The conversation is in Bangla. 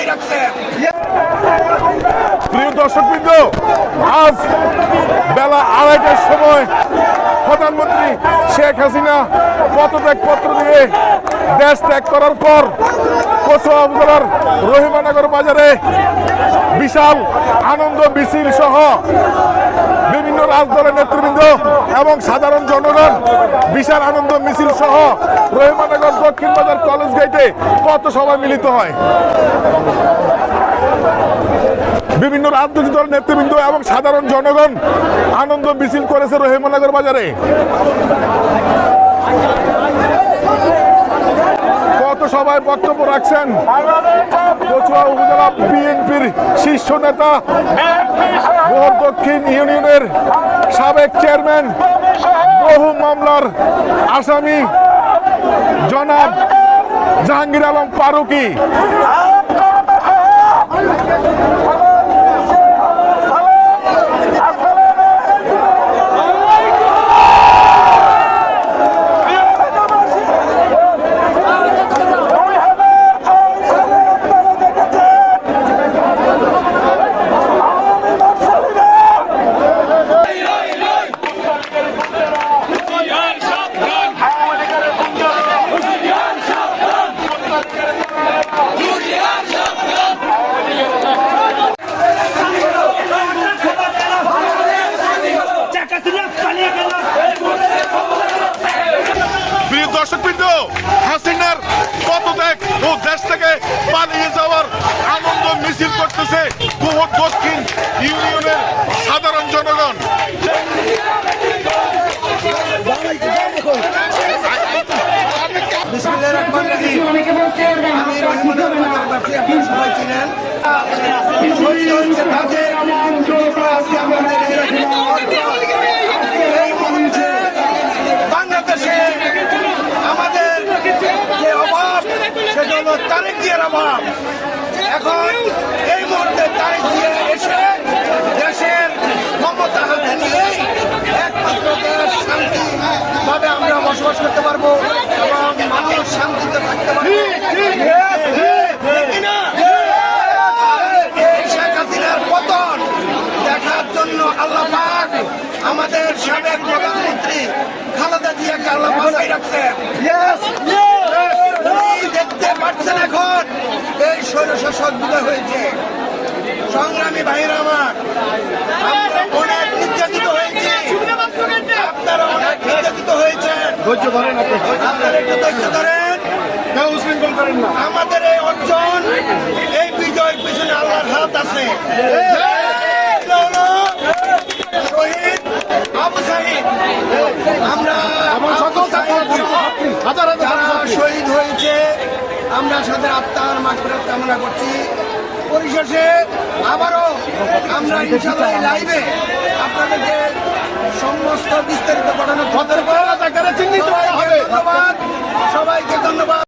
বাসায় রাখছেন প্রিয় দর্শকবৃন্দ আজ বেলা আড়াইটার সময় প্রধানমন্ত্রী শেখ হাসিনা পদত্যাগ পত্র দিয়ে দেশ ত্যাগ করার পর কচুয়া উপজেলার রহিমানগর বাজারে বিশাল আনন্দ, মিছিল সহ বিভিন্ন রাজদলের নেতৃবৃন্দ এবং সাধারণ জনগণ বিশাল আনন্দ, মিছিল সহ রহিমানগর দক্ষিণ বাজার কলেজ গেটে কত সবাই মিলিত হয়। বিভিন্ন রাজনৈতিক দলের নেতৃবৃন্দ এবং সাধারণ জনগণ আনন্দ, মিছিল করেছে রহিমনগর বাজারে। সবাই বক্তব্য রাখছেন কচুয়া উপজেলা বিএনপির শীর্ষ নেতা মোহর দক্ষিণ ইউনিয়নের সাবেক চেয়ারম্যান, বহু মামলার আসামি জনাব জাহাঙ্গীর আলম ফারুকি চাকাতুলা পালিয়ে গেল প্রিয় দর্শকবৃন্দ হাসিনার পদত্যাগ ও দেশ থেকে পালিয়ে যাওয়ার আনন্দ মিছিল করতেছে কুমোর দক্ষিণ ইউনিয়নের সাধারণ জনগণ। আমি তারেক অভাব এখন এই মুহূর্তে তারেক জিয়া এসে দেশের ক্ষমতা হাতে নিয়ে একমাত্র দেশ শান্তিভাবে আমরা বসবাস করতে পারব এবং মানুষ শান্তিতে থাকতে পারবে। ঠিক কিনা? এই শেখ হাসিনার পতন দেখার জন্য আল্লাহ পাক আমাদের সাবেক প্রধানমন্ত্রী খালেদা জিয়াকে আল্লাহ বাসাই রাখছেন উনি দেখতে পাচ্ছেন এখন এই স্বৈরশাসক বিদায় হয়েছে। সংগ্রামী ভাইরা আমার আমরা অনেক নির্যাতিত হয়েছে। আপনারা অনেক নির্যাতিত হয়েছেন ধৈর্য ধরেন আপনি। আপনারা একটু ধৈর্য ধরেন। আমাদের এই অর্জন এই বিজয়ের পিছনে আল্লাহর হাত আছে। আমরা সাথে আত্মার মাগফিরাত কামনা করছি। পরিশেষে আবারও আমরা ইনশাআল্লাহ এই লাইভে আপনাদেরকে